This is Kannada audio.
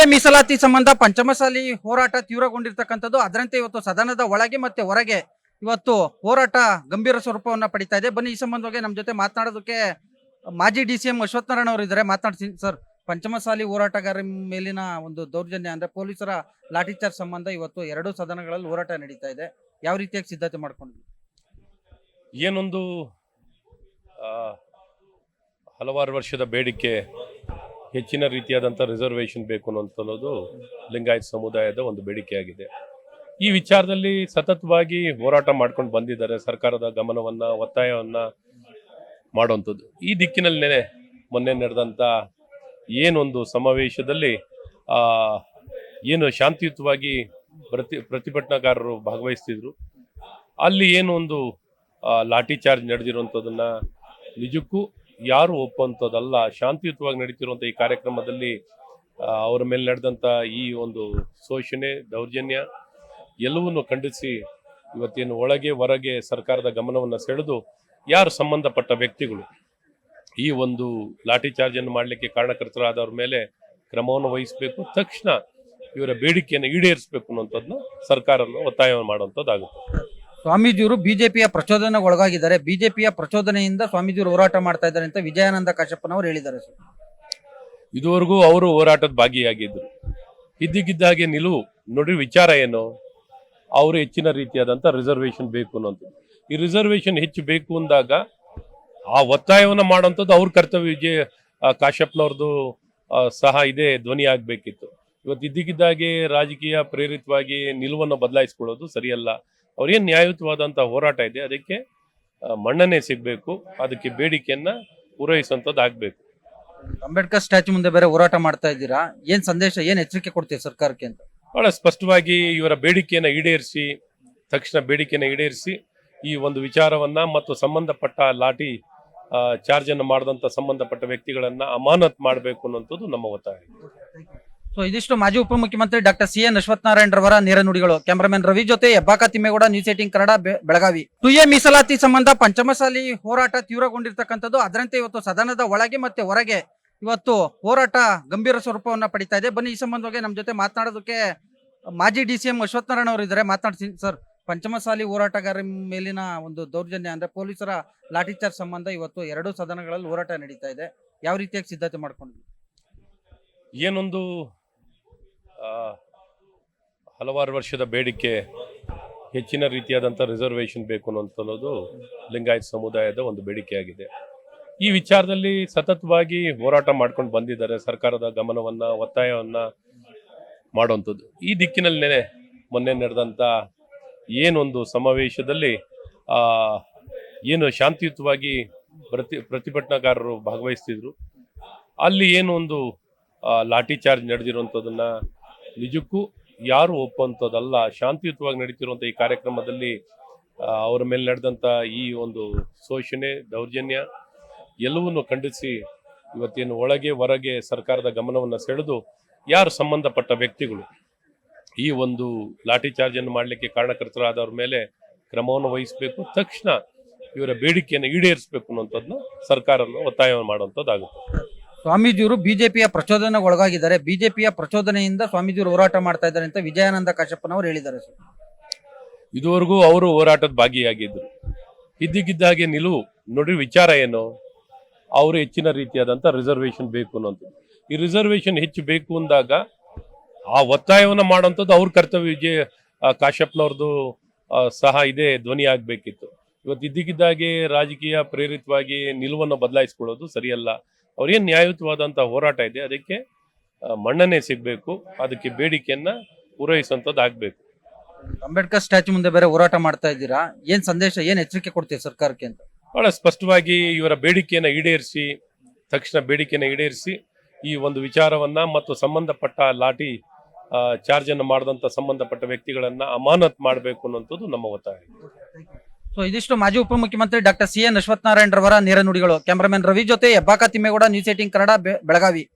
ಎ ಮೀಸಲಾತಿ ಸಂಬಂಧ ಪಂಚಮಸಾಲಿ ಹೋರಾಟ ತೀವ್ರಗೊಂಡಿರ್ತಕ್ಕಂಥದ್ದು. ಅದರಂತೆ ಇವತ್ತು ಸದನದ ಒಳಗೆ ಮತ್ತೆ ಹೊರಗೆ ಇವತ್ತು ಹೋರಾಟ ಗಂಭೀರ ಸ್ವರೂಪವನ್ನು ಪಡಿತಾ ಇದೆ. ಬನ್ನಿ, ಈ ಸಂಬಂಧವಾಗಿ ನಮ್ಮ ಜೊತೆ ಮಾತನಾಡೋದಕ್ಕೆ ಮಾಜಿ ಡಿ ಸಿ ಎಂ ಅಶ್ವತ್ಥನಾರಾಯಣ ಅವರು ಇದ್ದಾರೆ. ಮಾತನಾಡ್ತೀನಿ ಸರ್, ಪಂಚಮಸಾಲಿ ಹೋರಾಟಗಾರ ಮೇಲಿನ ಒಂದು ದೌರ್ಜನ್ಯ ಅಂದ್ರೆ ಪೊಲೀಸರ ಲಾಠಿಚಾರ್ಜ್ ಸಂಬಂಧ ಇವತ್ತು ಎರಡು ಸದನಗಳಲ್ಲಿ ಹೋರಾಟ ನಡೀತಾ ಇದೆ. ಯಾವ ರೀತಿಯಾಗಿ ಸಿದ್ಧತೆ ಮಾಡ್ಕೊಂಡ್ವಿ ಏನೊಂದು ಹಲವಾರು ವರ್ಷದ ಬೇಡಿಕೆ ಹೆಚ್ಚಿನ ರೀತಿಯಾದಂಥ ರಿಸರ್ವೇಷನ್ ಬೇಕು ಅನ್ನೋದು ಲಿಂಗಾಯತ್ ಸಮುದಾಯದ ಒಂದು ಬೇಡಿಕೆಯಾಗಿದೆ. ಈ ವಿಚಾರದಲ್ಲಿ ಸತತವಾಗಿ ಹೋರಾಟ ಮಾಡ್ಕೊಂಡು ಬಂದಿದ್ದಾರೆ, ಸರ್ಕಾರದ ಗಮನವನ್ನು, ಒತ್ತಾಯವನ್ನು ಮಾಡುವಂಥದ್ದು. ಈ ದಿಕ್ಕಿನಲ್ಲೇ ಮೊನ್ನೆ ನಡೆದಂಥ ಏನೊಂದು ಸಮಾವೇಶದಲ್ಲಿ ಏನು ಶಾಂತಿಯುತವಾಗಿ ಪ್ರತಿ, ಪ್ರತಿಭಟನಾಕಾರರು ಭಾಗವಹಿಸ್ತಿದ್ರು. ಅಲ್ಲಿ ಏನು ಒಂದು ಲಾಠಿ ಚಾರ್ಜ್ ನಡೆದಿರುವಂಥದ್ದನ್ನು ನಿಜಕ್ಕೂ ಯಾರು ಒಪ್ಪುವಂಥದ್ದಲ್ಲ, ಶಾಂತಿಯುತವಾಗಿ ನಡೀತಿರುವಂಥ ಈ ಕಾರ್ಯಕ್ರಮದಲ್ಲಿ ಅವರ ಮೇಲೆ ನಡೆದಂಥ ಈ ಒಂದು ಶೋಷಣೆ, ದೌರ್ಜನ್ಯ ಎಲ್ಲವನ್ನು ಖಂಡಿಸಿ ಇವತ್ತೇನು ಒಳಗೆ ಹೊರಗೆ ಸರ್ಕಾರದ ಗಮನವನ್ನು ಸೆಳೆದು ಯಾರು ಸಂಬಂಧಪಟ್ಟ ವ್ಯಕ್ತಿಗಳು ಈ ಒಂದು ಲಾಠಿ ಚಾರ್ಜನ್ನು ಮಾಡಲಿಕ್ಕೆ ಕಾರಣಕರ್ತರಾದವ್ರ ಮೇಲೆ ಕ್ರಮವನ್ನು ವಹಿಸಬೇಕು, ತಕ್ಷಣ ಇವರ ಬೇಡಿಕೆಯನ್ನು ಈಡೇರಿಸಬೇಕು ಅನ್ನುವಂಥದ್ದನ್ನ ಸರ್ಕಾರವನ್ನು ಒತ್ತಾಯ ಮಾಡುವಂಥದ್ದಾಗುತ್ತೆ. ಸ್ವಾಮೀಜಿಯವರು ಬಿಜೆಪಿಯ ಪ್ರಚೋದನೆಗೆ ಒಳಗಾಗಿದ್ದಾರೆ. ಬಿಜೆಪಿಯ ಪ್ರಚೋದನೆಯಿಂದ ಸ್ವಾಮೀಜಿಯವರು ಹೋರಾಟ ಮಾಡ್ತಾ ಇದ್ದಾರೆ ಅಂತ ವಿಜಯಾನಂದ ಕಾಶ್ಯಪ್ಪನವರು ಹೇಳಿದ್ದಾರೆ ಇದುವರೆಗೂ ಅವರು ಹೋರಾಟದ ಭಾಗಿಯಾಗಿದ್ದರು ಇದ್ದಕ್ಕಿದ್ದಾಗೆ ನಿಲುವು. ನೋಡಿ, ವಿಚಾರ ಏನು? ಅವರು ಹೆಚ್ಚಿನ ರೀತಿಯಾದಂಥ ರಿಸರ್ವೇಷನ್ ಬೇಕು ಅನ್ನೋದು. ಈ ರಿಸರ್ವೇಷನ್ ಹೆಚ್ಚು ಬೇಕು ಅಂದಾಗ ಆ ಒತ್ತಾಯವನ್ನು ಮಾಡೋಂಥದ್ದು ಅವ್ರ ಕರ್ತವ್ಯ. ವಿಜಯ ಕಾಶ್ಯಪ್ನವ್ರದ್ದು ಸಹ ಇದೇ ಧ್ವನಿ ಆಗಬೇಕಿತ್ತು. ಇವತ್ತು ಇದ್ದಕ್ಕಿದ್ದಾಗೆ ರಾಜಕೀಯ ಪ್ರೇರಿತವಾಗಿ ನಿಲುವನ್ನು ಬದಲಾಯಿಸ್ಕೊಳ್ಳೋದು ಸರಿಯಲ್ಲ. ಅವ್ರೇನು ನ್ಯಾಯಯುತವಾದಂಥ ಹೋರಾಟ ಇದೆ ಅದಕ್ಕೆ ಮಣ್ಣನೆ ಮನ್ನಣೆ ಸಿಗಬೇಕು ಅದಕ್ಕೆ ಬೇಡಿಕೆಯನ್ನ ಪೂರೈಸುವಂಥದ್ದು ಆಗಬೇಕು ಅಂಬೇಡ್ಕರ್ ಸ್ಟ್ಯಾಚು ಮುಂದೆ ಬೇರೆ ಹೋರಾಟ ಮಾಡ್ತಾ ಇದ್ದೀರಾ? ಏನ್ ಸಂದೇಶ ಏನ್ ಎಚ್ಚರಿಕೆ ಕೊಡ್ತೀವಿ ಸರ್ಕಾರಕ್ಕೆ ಅಂತ? ಬಹಳ ಸ್ಪಷ್ಟವಾಗಿ ಇವರ ಬೇಡಿಕೆಯನ್ನು ಈಡೇರಿಸಿ ತಕ್ಷಣ ಬೇಡಿಕೆಯನ್ನು ಈಡೇರಿಸಿ ಈ ಒಂದು ವಿಚಾರವನ್ನ ಮತ್ತು ಸಂಬಂಧಪಟ್ಟ ಲಾಠಿ ಆ, ಚಾರ್ಜ್ ಅನ್ನು ಮಾಡಿದಂತ ಸಂಬಂಧಪಟ್ಟ ವ್ಯಕ್ತಿಗಳನ್ನ ಅಮಾನತ್ ಮಾಡಬೇಕು ಅನ್ನುವಂಥದ್ದು ನಮ್ಮ ಒತ್ತಾಯ. ಸೊ ಇದಿಷ್ಟು ಮಾಜಿ ಉಪಮುಖ್ಯಮಂತ್ರಿ ಡಾಕ್ಟರ್ ಸಿ ಎನ್ ರವರ ನೇರ ನುಡಿಗಳು. ಕ್ಯಾಮರಾಮನ್ ರವಿ ಜೊತೆ Hebbaka Thimmegowda, news eighteen Kannada Belagavi. Two A ಮೀಸಲಾತಿ ಸಂಬಂಧ ಪಂಚಮಸಾಲಿ ಹೋರಾಟ ತೀವ್ರಗೊಂಡಿರ್ತಕ್ಕಂಥದ್ದು. ಅದರಂತೆ ಇವತ್ತು ಸದನದ ಒಳಗೆ ಮತ್ತೆ ಹೊರಗೆ ಇವತ್ತು ಹೋರಾಟ ಗಂಭೀರ ಸ್ವರೂಪವನ್ನು ಪಡಿತಾ ಇದೆ. ಬನ್ನಿ, ಈ ಸಂಬಂಧವಾಗಿ ನಮ್ಮ ಜೊತೆ ಮಾತನಾಡೋದಕ್ಕೆ ಮಾಜಿ ಡಿ ಸಿ ಎಂ ಅಶ್ವತ್ಥನಾರಾಯಣ ಅವರು ಇದ್ದಾರೆ. ಮಾತನಾಡ್ತೀನಿ ಸರ್, ಪಂಚಮಸಾಲಿ ಹೋರಾಟಗಾರ ಮೇಲಿನ ಒಂದು ದೌರ್ಜನ್ಯ ಅಂದ್ರೆ ಪೊಲೀಸರ ಲಾಠಿಚಾರ್ಜ್ ಸಂಬಂಧ ಇವತ್ತು ಎರಡು ಸದನಗಳಲ್ಲಿ ಹೋರಾಟ ನಡೀತಾ ಇದೆ. ಯಾವ ರೀತಿಯಾಗಿ ಸಿದ್ಧತೆ ಮಾಡ್ಕೊಂಡ್ವಿ ಏನೊಂದು ಹಲವಾರು ವರ್ಷದ ಬೇಡಿಕೆ ಹೆಚ್ಚಿನ ರೀತಿಯಾದಂಥ ರಿಸರ್ವೇಷನ್ ಬೇಕು ಅನ್ನೋದು ಲಿಂಗಾಯತ್ ಸಮುದಾಯದ ಒಂದು ಬೇಡಿಕೆಯಾಗಿದೆ. ಈ ವಿಚಾರದಲ್ಲಿ ಸತತವಾಗಿ ಹೋರಾಟ ಮಾಡ್ಕೊಂಡು ಬಂದಿದ್ದಾರೆ, ಸರ್ಕಾರದ ಗಮನವನ್ನ, ಒತ್ತಾಯವನ್ನ ಮಾಡುವಂಥದ್ದು. ಈ ದಿಕ್ಕಿನಲ್ಲೇ ಮೊನ್ನೆ ನಡೆದಂಥ ಏನೊಂದು ಸಮಾವೇಶದಲ್ಲಿ ಏನು ಶಾಂತಿಯುತವಾಗಿ ಪ್ರತಿ, ಪ್ರತಿಭಟನಾಕಾರರು ಭಾಗವಹಿಸ್ತಿದ್ರು. ಅಲ್ಲಿ ಏನು ಒಂದು ಲಾಠಿ ಚಾರ್ಜ್ ನಡೆದಿರುವಂಥದ್ದನ್ನ ನಿಜಕ್ಕೂ ಯಾರು ಒಪ್ಪುವಂಥದ್ದಲ್ಲ. ಶಾಂತಿಯುತವಾಗಿ ನಡೀತಿರುವಂಥ ಈ ಕಾರ್ಯಕ್ರಮದಲ್ಲಿ ಅವರ ಮೇಲೆ ನಡೆದಂಥ ಈ ಒಂದು ಶೋಷಣೆ, ದೌರ್ಜನ್ಯ ಎಲ್ಲವನ್ನೂ ಖಂಡಿಸಿ ಇವತ್ತೇನು ಒಳಗೆ ಹೊರಗೆ ಸರ್ಕಾರದ ಗಮನವನ್ನು ಸೆಳೆದು ಯಾರು ಸಂಬಂಧಪಟ್ಟ ವ್ಯಕ್ತಿಗಳು ಈ ಒಂದು ಲಾಠಿ ಚಾರ್ಜನ್ನು ಮಾಡಲಿಕ್ಕೆ ಕಾರಣಕರ್ತರಾದವ್ರ ಮೇಲೆ ಕ್ರಮವನ್ನು ವಹಿಸಬೇಕು. ತಕ್ಷಣ ಇವರ ಬೇಡಿಕೆಯನ್ನು ಈಡೇರಿಸಬೇಕು ಅನ್ನುವಂಥದ್ದನ್ನ ಸರ್ಕಾರವನ್ನು ಒತ್ತಾಯ ಮಾಡುವಂಥದ್ದಾಗುತ್ತೆ. ಸ್ವಾಮೀಜಿಯವರು ಬಿಜೆಪಿಯ ಪ್ರಚೋದನೆಗೆ ಒಳಗಾಗಿದ್ದಾರೆ. ಬಿಜೆಪಿಯ ಪ್ರಚೋದನೆಯಿಂದ ಸ್ವಾಮೀಜಿಯವರು ಹೋರಾಟ ಮಾಡ್ತಾ ಇದ್ದಾರೆ ಅಂತ ವಿಜಯಾನಂದ ಕಾಶಪ್ಪನವರು ಹೇಳಿದ್ದಾರೆ ಸರ್. ಇದುವರೆಗೂ ಅವರು ಹೋರಾಟದ ಭಾಗಿಯಾಗಿದ್ರು. ಇದ್ದಕ್ಕಿದ್ದಾಗೆ ನಿಲುವು. ನೋಡಿ, ವಿಚಾರ ಏನು? ಅವರು ಹೆಚ್ಚಿನ ರೀತಿಯಾದಂಥ ರಿಸರ್ವೇಷನ್ ಬೇಕು ಅನ್ನೋದು. ಈ ರಿಸರ್ವೇಷನ್ ಹೆಚ್ಚು ಬೇಕು ಅಂದಾಗ ಆ ಒತ್ತಾಯವನ್ನು ಮಾಡೋಂಥದ್ದು ಅವ್ರ ಕರ್ತವ್ಯ. ವಿಜಯ ಕಾಶ್ಯಪ್ನವ್ರದ್ದು ಸಹ ಇದೇ ಧ್ವನಿ ಆಗಬೇಕಿತ್ತು. ಇವತ್ತು ಇದ್ದಕ್ಕಿದ್ದಾಗೆ ರಾಜಕೀಯ ಪ್ರೇರಿತವಾಗಿ ನಿಲುವನ್ನು ಬದಲಾಯಿಸ್ಕೊಳ್ಳೋದು ಸರಿಯಲ್ಲ. ಅವ್ರೇನು ನ್ಯಾಯಯುತವಾದಂಥ ಹೋರಾಟ ಇದೆ ಅದಕ್ಕೆ ಮಣ್ಣನೆ ಮನ್ನಣೆ ಸಿಗಬೇಕು ಅದಕ್ಕೆ ಬೇಡಿಕೆಯನ್ನ ಪೂರೈಸುವಂಥದ್ದು ಆಗಬೇಕು ಅಂಬೇಡ್ಕರ್ ಸ್ಟ್ಯಾಚು ಮುಂದೆ ಬೇರೆ ಹೋರಾಟ ಮಾಡ್ತಾ ಇದ್ದೀರಾ? ಏನು ಸಂದೇಶ ಏನು ಎಚ್ಚರಿಕೆ ಕೊಡ್ತೀವಿ ಸರ್ಕಾರಕ್ಕೆ ಅಂತ? ಭಾಳ ಸ್ಪಷ್ಟವಾಗಿ ಇವರ ಬೇಡಿಕೆಯನ್ನು ಈಡೇರಿಸಿ ತಕ್ಷಣ ಬೇಡಿಕೆಯನ್ನು ಈಡೇರಿಸಿ ಈ ಒಂದು ವಿಚಾರವನ್ನ ಮತ್ತು ಸಂಬಂಧಪಟ್ಟ ಲಾಠಿ ಚಾರ್ಜನ್ನು ಚಾರ್ಜ್ ಅನ್ನು ಮಾಡಿದಂತ ಸಂಬಂಧಪಟ್ಟ ವ್ಯಕ್ತಿಗಳನ್ನ ಅಮಾನತ್ ಮಾಡಬೇಕು ಅನ್ನೋಂಥದ್ದು ನಮ್ಮ ಒತ್ತಾಯ. ಸೊ ಇದಿಷ್ಟು ಮಾಜಿ ಉಪಮುಖ್ಯಮಂತ್ರಿ ಡಾಕ್ಟರ್ ಸಿ ಎನ್ ಅಶ್ವತ್ಥನಾರಾಯಣರವರ ನೇರ ನುಡಿಗಳು. ಕ್ಯಾಮರಾಮನ್ ರವಿ ಜೊತೆ ಹೆಬ್ಬಾಕ ತಿಮ್ಮೇಗೌಡ, ನ್ಯೂಸ್ ಏಟಿಂಗ್ ಕನ್ನಡ ಬೆಳಗಾವಿ.